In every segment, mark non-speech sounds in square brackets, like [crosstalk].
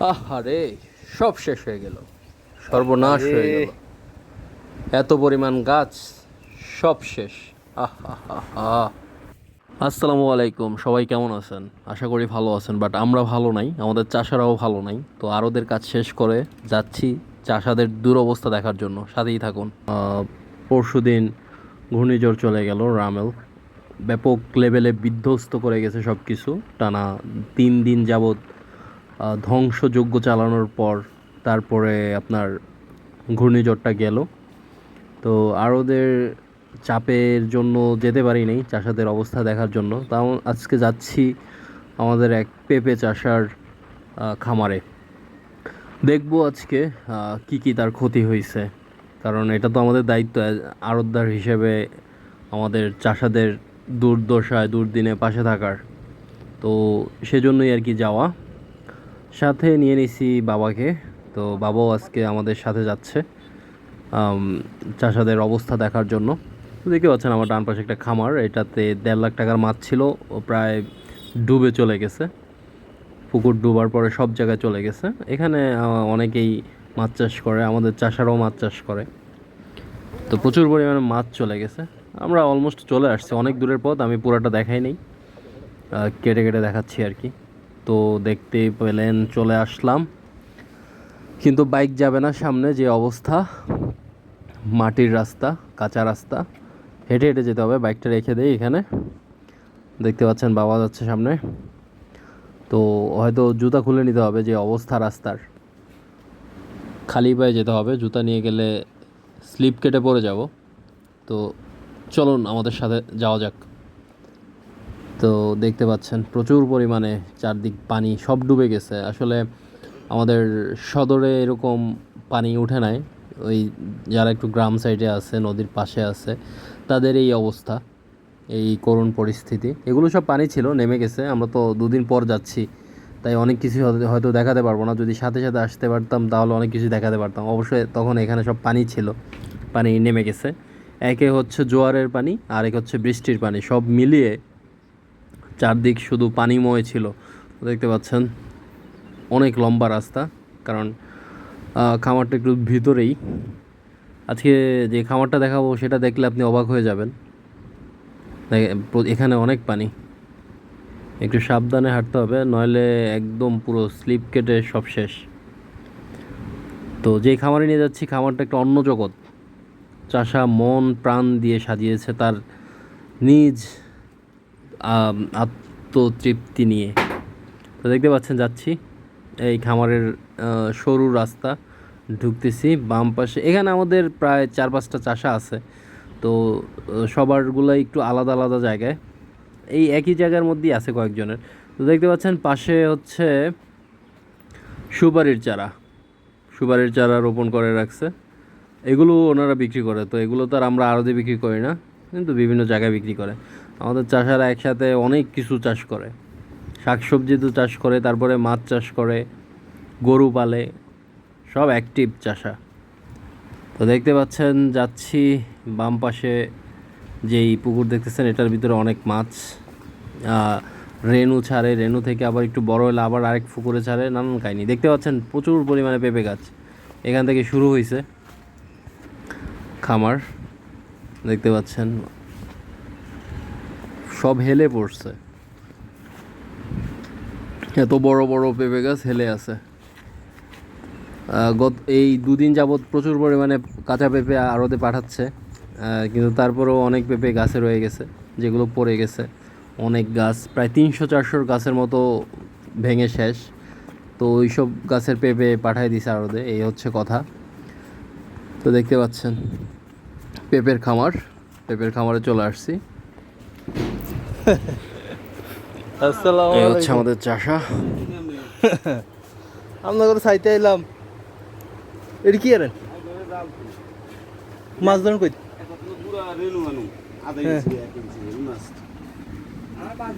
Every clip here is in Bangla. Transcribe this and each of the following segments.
আহারে সব শেষ হয়ে গেল। সর্বনাশ হয়ে গেল। এত পরিমাণ গাছ সব শেষ। আসসালামু আলাইকুম সবাই কেমন আছেন? আশা করি ভালো আছেন বাট আমরা ভালো নাই আমাদের চাষারাও ভালো নাই। তো আরোদের কাজ শেষ করে যাচ্ছি চাষাদের দুরবস্থা দেখার জন্য। সাথেই থাকুন। পরশু দিন ঘূর্ণিঝড় চলে গেল রামেল। ব্যাপক লেভেলে বিধ্বস্ত করে গেছে সব কিছু টানা তিন দিন যাবৎ আহ, ধ্বংসযজ্ঞ চালানোর পর তারপরে আপনার ঘূর্ণিঝড়টা গেল। তো আরোদের চাপের জন্য যেতে পারি নাই চাষাদের অবস্থা দেখার জন্য। তাও আজকে যাচ্ছি আমাদের এক পেঁপে চাষার খামারে। দেখব আজকে কি কি তার ক্ষতি হয়েছে। কারণ এটা তো আমাদের দায়িত্ব আড়তদার হিসেবে আমাদের চাষাদের দুর্দশায়, দুর্দিনে পাশে থাকার। তো সেজন্যই আর কি যাওয়া। সাথে নিয়ে নিছি বাবাকে। তো বাবাও আজকে আমাদের সাথে যাচ্ছে চাষাদের অবস্থা দেখার জন্য। দেখতে পাচ্ছেন আমার ডান পাশে একটা খামার, এটাতে দেড় লাখ টাকার মাছ ছিল, ও প্রায় ডুবে চলে গেছে। পুকুর ডুবার পরে সব জায়গায় চলে গেছে। এখানে অনেকেই মাছ চাষ করে, আমাদের চাষারাও মাছ চাষ করে। তো প্রচুর পরিমাণে মাছ চলে গেছে। আমরা অলমোস্ট চলে আসছি। অনেক দূরের পথ, আমি পুরাটা দেখাই নেই। কেটে কেটে দেখাচ্ছি আর কি। তো দেখতে পেলেন, চলে আসলাম। কিন্তু বাইক যাবে না সামনে, যে অবস্থা। মাটির রাস্তা, কাঁচা রাস্তা। হেঁটে হেঁটে যেতে হবে, বাইকটা রেখে দেই এখানে। দেখতে পাচ্ছেন, বাবা যাচ্ছে সামনে। তো হয়তো জুতা খুলে নিতে হবে, যে অবস্থা রাস্তার। খালি পায়ে যেতে হবে, জুতা নিয়ে গেলে স্লিপ কেটে পড়ে যাব। তো চলুন, আমাদের সাথে যাওয়া যাক। তো দেখতে পাচ্ছেন প্রচুর পরিমাণে চারদিক পানি সব ডুবে গেছে। আসলে আমাদের সদরে এরকম পানি উঠে নাই। ওই যারা একটু গ্রাম সাইডে আছে, নদীর পাশে আছে, তাদের এই অবস্থা, এই করুণ পরিস্থিতি। এগুলো সব পানি ছিল, নেমে গেছে। আমরা তো দুদিন পর যাচ্ছি, তাই অনেক কিছু হয়তো- দেখাতে পারব না। যদি সাথে সাথে আসতে পারতাম, তাহলে অনেক কিছু দেখাতে পারতাম। অবশ্যই তখন এখানে সব পানি ছিল, পানি নেমে গেছে। একে হচ্ছে জোয়ারের পানি আর এক হচ্ছে বৃষ্টির পানি, সব মিলিয়ে চারদিক শুধু পানিময় ছিল। দেখতে পাচ্ছেন, অনেক লম্বা রাস্তা, কারণ খামারটা একটু ভিতরেই। আজকে যে খামারটা দেখাবো, সেটা দেখলে আপনি অবাক হয়ে যাবেন। এখানে অনেক পানি। একটু সাবধানে হাঁটতে হবে, নইলে একদম পুরো স্লিপ কেটে সব শেষ। তো যেই খামারে নিয়ে যাচ্ছি, খামারটা একটা অন্য জগৎ চাষা মন প্রাণ দিয়ে সাজিয়েছে তার নিজ আত্মতৃপ্তি নিয়ে। তো দেখতে পাচ্ছেন যাচ্ছি। এই খামারের সরু রাস্তা ঢুকতেছি বাম পাশে। এখানে আমাদের প্রায় চার পাঁচটা চাষা আছে। তো আহ, সবারগুলাই একটু আলাদা আলাদা জায়গায়। এই একই জায়গার মধ্যেই আছে কয়েকজনের। তো দেখতে পাচ্ছেন পাশে হচ্ছে সুপারির চারা। সুপারির চারা রোপণ করে রাখছে। এগুলো ওনারা বিক্রি করে। তো এগুলো তো আর আমরা আড়তে বিক্রি করি না। কিন্তু বিভিন্ন জায়গায় বিক্রি করে। আমাদের চাষারা একসাথে অনেক কিছু চাষ করে। শাকসবজি তো চাষ করে, তারপরে মাছ চাষ করে, গরু পালে, সব অ্যাক্টিভ চাষা। তো দেখতে পাচ্ছেন, যাচ্ছি বাম পাশে যেই পুকুর দেখতেছেন, এটার ভিতরে অনেক মাছ। রেনু ছাড়ে রেনু থেকে আবার একটু বড় হলে আবার আরেক পুকুরে ছাড়ে, নানান কাহিনি। দেখতে পাচ্ছেন, প্রচুর পরিমাণে পেঁপে গাছ। এখান থেকে শুরু হয়েছে খামার। দেখতে পাচ্ছেন। সব হেলে পড়ছে। এত বড় বড় পেঁপে গাছ হেলে আছে। গত এই দুদিন যাবৎ প্রচুর পরিমাণে কাঁচা পেঁপে আড়তে পাঠাচ্ছে। কিন্তু তারপরেও অনেক পেঁপে গাছে রয়ে গেছে, যেগুলো পড়ে গেছে। অনেক গাছ, প্রায় তিনশো চারশোর গাছের মতো ভেঙে শেষ। তো ওইসব গাছের পেঁপে পাঠাই দিছে আড়তে, এই হচ্ছে কথা। তো দেখতে পাচ্ছেন। পেঁপের খামার পেঁপের খামারে চলে আসছি। [laughs] এই হচ্ছে আমাদের চাষা। আমরা করে সাইতে এলাম। এটা কি আরেন মাছ ধরুন কই? [laughs]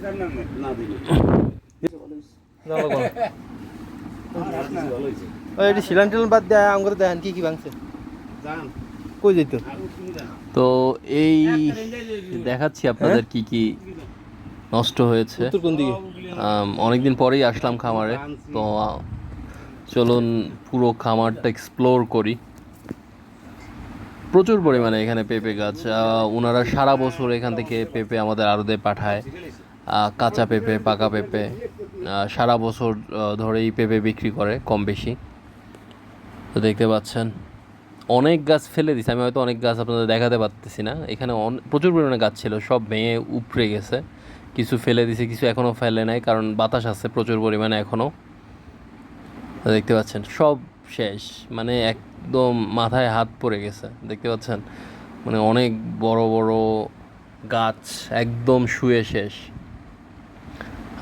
জানো এটি সিলান টিলান বাদ দেয় আম করে দেখেন কি কি ভাঙছে? কই যাইত? তো এই দেখাচ্ছি আপনাদের কি কি নষ্ট হয়েছে। কোন দিকে? অনেকদিন পরেই আসলাম খামারে। তো চলুন পুরো খামারটা এক্সপ্লোর করি। প্রচুর পরিমাণে এখানে পেঁপে গাছ ওনারা সারা বছর এখান থেকে পেঁপে আমাদের আড়তে পাঠায়। কাঁচা পেঁপে পাকা পেঁপে আহ, সারা বছর ধরেই পেঁপে বিক্রি করে কম বেশি। তো দেখতে পাচ্ছেন অনেক গাছ ফেলে দিছে। আমি হয়তো অনেক গাছ আপনাদের দেখাতে পারতেছি না। এখানে প্রচুর পরিমাণে গাছ ছিল, সব ভেঙে উপড়ে গেছে। কিছু ফেলে দিছে, কিছু এখনও ফেলে নাই, কারণ বাতাস আছে প্রচুর পরিমাণে এখনও দেখতে পাচ্ছেন, সব শেষ। মানে একদম মাথায় হাত পড়ে গেছে, দেখতে পাচ্ছেন? মানে অনেক বড় বড় গাছ একদম শুয়ে শেষ।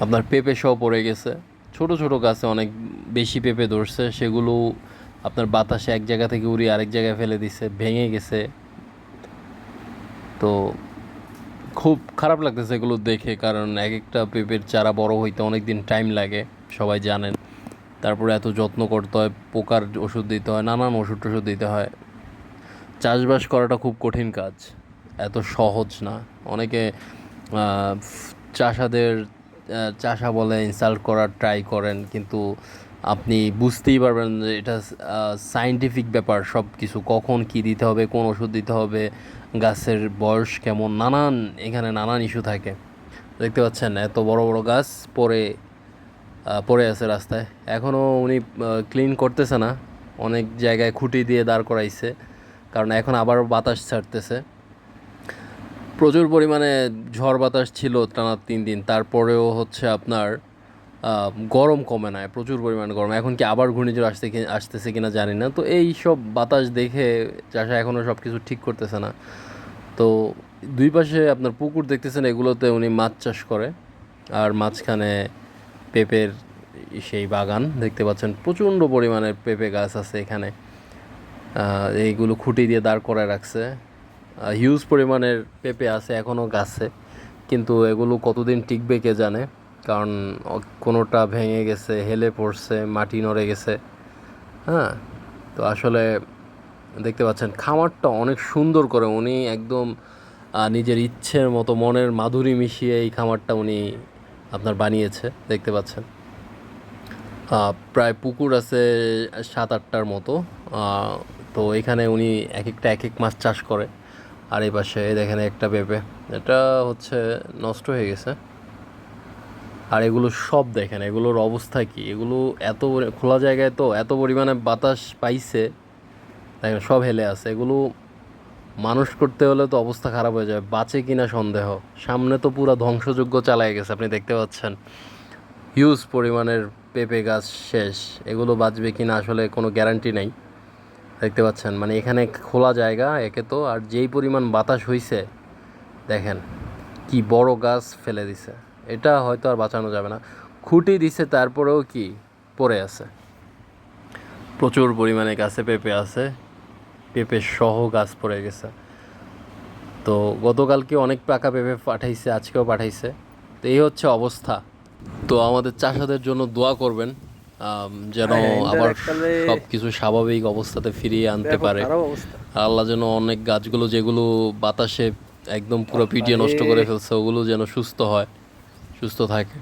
আপনার পেঁপে সহ পড়ে গেছে। ছোট ছোট গাছে অনেক বেশি পেঁপে ধরছে, সেগুলো আপনার বাতাসে এক জায়গা থেকে উড়িয়ে আরেক জায়গায় ফেলে দিছে, ভেঙে গেছে। তো খুব খারাপ লাগতেছে এগুলো দেখে, কারণ এক একটা পেঁপের চারা বড় হইতে অনেক দিন টাইম লাগে, সবাই জানেন। তারপরে এত যত্ন করতে হয়, পোকার ওষুধ দিতে হয়, নানান ওষুধ টষুধ দিতে হয়। চাষবাস করাটা খুব কঠিন কাজ, এত সহজ না। অনেকে চাষাদের চাষা বলে ইনসাল্ট করার ট্রাই করেন, কিন্তু আপনি বুঝতেই পারবেন যে এটা সাইন্টিফিক ব্যাপার সব কিছু কখন কি দিতে হবে, কোন ওষুধ দিতে হবে, গাছের বয়স কেমন, নানান, এখানে নানান ইস্যু থাকে। দেখতে পাচ্ছেন, এত বড় বড় গাছ পরে পড়ে আছে রাস্তায়। এখনও উনি ক্লিন করতেছে না, অনেক জায়গায় খুঁটি দিয়ে দাঁড় করাইছে, কারণ এখন আবার বাতাস ছাড়তেছে। প্রচুর পরিমাণে ঝড় বাতাস ছিল টানা তিন দিন, তারপরেও হচ্ছে আপনার গরম কমে না প্রচুর পরিমাণে গরম। এখন কি আবার ঘূর্ণিঝড় আসতে আসতেছে কিনা জানি না। তো এই সব বাতাস দেখে চাষা এখনও সব কিছু ঠিক করতেছে না। তো দুই পাশে আপনার পুকুর দেখতেছেন, এগুলোতে উনি মাছ চাষ করে। আর মাঝখানে পেঁপের সেই বাগান দেখতে পাচ্ছেন। প্রচণ্ড পরিমাণের পেঁপে গাছ আছে এখানে। এইগুলো খুঁটি দিয়ে দাঁড় করায় রাখছে। হিউজ পরিমাণের পেঁপে আছে এখনও গাছে। কিন্তু এগুলো কতদিন টিকবে কে জানে। কারণ কোনোটা ভেঙে গেছে, হেলে পড়ছে, মাটি নড়ে গেছে। হ্যাঁ? তো আসলে দেখতে পাচ্ছেন, খামারটা অনেক সুন্দর করে উনি একদম নিজের ইচ্ছের মতো মনের মাধুরী মিশিয়ে এই খামারটা উনি আপনার বানিয়েছে, দেখতে পাচ্ছেন। প্রায় পুকুর আছে সাত আটটার মতো। তো এখানে উনি এক একটা এক এক মাছ চাষ করে। আর এই পাশে দেখেন একটা পেঁপে। এটা হচ্ছে নষ্ট হয়ে গেছে। আর এগুলো সব দেখেন, এগুলোর অবস্থা কি? এগুলো এত খোলা জায়গায় তো এত পরিমাণে বাতাস পাইছে, দেখেন সব হেলে আছে। এগুলো মানুষ করতে হলে তো অবস্থা খারাপ হয়ে যাবে, বাঁচে কিনা সন্দেহ। সামনে তো পুরো ধ্বংসযোগ্য চালায় গেছে, আপনি দেখতে পাচ্ছেন। হিউজ পরিমাণের পেঁপে গাছ শেষ, এগুলো বাঁচবে কিনা আসলে কোনো গ্যারান্টি নেই। দেখতে পাচ্ছেন মানে এখানে খোলা জায়গা, একে তো, আর যেই পরিমাণ বাতাস হইছে, দেখেন কি বড় গাছ ফেলে দিছে। এটা হয়তো আর বাঁচানো যাবে না। খুঁটি দিছে তারপরেও কি পড়ে আছে? প্রচুর পরিমাণে গাছে পেঁপে আছে। পেঁপে সহ গাছ পড়ে গেছে। তো গতকালকে অনেক পাকা পেঁপে পাঠাইছে আজকেও পাঠাইছে। তো এই হচ্ছে অবস্থা। তো আমাদের চাষাদের জন্য দোয়া করবেন যেন হ্যাঁ, আবার সব কিছু স্বাভাবিক অবস্থাতে ফিরিয়ে আনতে পারে। আল্লাহ যেন অনেক গাছগুলো যেগুলো বাতাসে একদম পুরো পিটিয়ে নষ্ট করে ফেলছে ওগুলো যেন সুস্থ হয়। সুস্থ থাকে।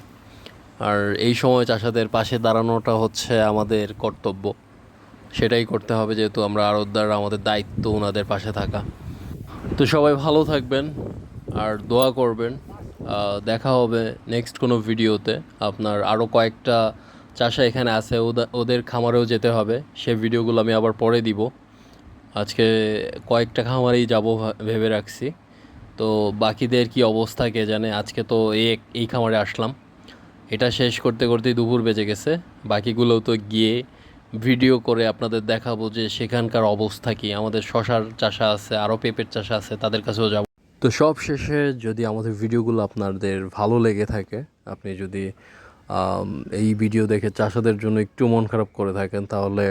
আর এই সময় চাষাদের পাশে দাঁড়ানোটা হচ্ছে আমাদের কর্তব্য। সেটাই করতে হবে যেহেতু আমরা আরতদার, আমাদের দায়িত্ব ওনাদের পাশে থাকা। তো সবাই ভালো থাকবেন আর দোয়া করবেন। দেখা হবে নেক্সট কোনো ভিডিওতে। আপনার আরও কয়েকটা চাষা এখানে আছে, ওদা- ওদের খামারেও যেতে হবে। সে ভিডিওগুলো আমি আবার পরে দিব। আজকে কয়েকটা খামারেই যাব ভেবে রাখছি। তো বাকিদের কি অবস্থা কে জানে? আজকে তো এই খামারে আসলাম। এটা শেষ করতে করতেই দুপুর বেজে গেছে। বাকিগুলোও তো গিয়ে ভিডিও করে আপনাদের দেখাবো যে সেখানকার অবস্থা কি। আমাদের শশার চাষা আছে, আরও পেঁপের চাষা আছে, তাদের কাছেও যাব। তো সব শেষে যদি আমাদের ভিডিওগুলো আপনাদের ভালো লেগে থাকে, আপনি যদি এই ভিডিও দেখে চাষাদের জন্য একটু মন খারাপ করে থাকেন, তাহলে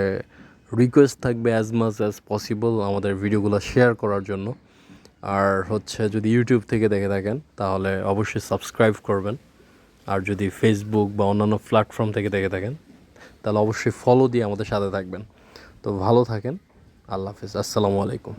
রিকোয়েস্ট থাকবে অ্যাজ মাচ অ্যাজ পসিবল আমাদের ভিডিওগুলো শেয়ার করার জন্য। আর হচ্ছে যদি ইউটিউব থেকে দেখে থাকেন, তাহলে অবশ্যই সাবস্ক্রাইব করবেন। আর যদি ফেসবুক বা অন্যান্য প্ল্যাটফর্ম থেকে দেখে থাকেন, তাহলে অবশ্যই ফলো দিয়ে আমাদের সাথে থাকবেন। তো ভালো থাকেন, আল্লাহ হাফিজ, আসসালামু আলাইকুম।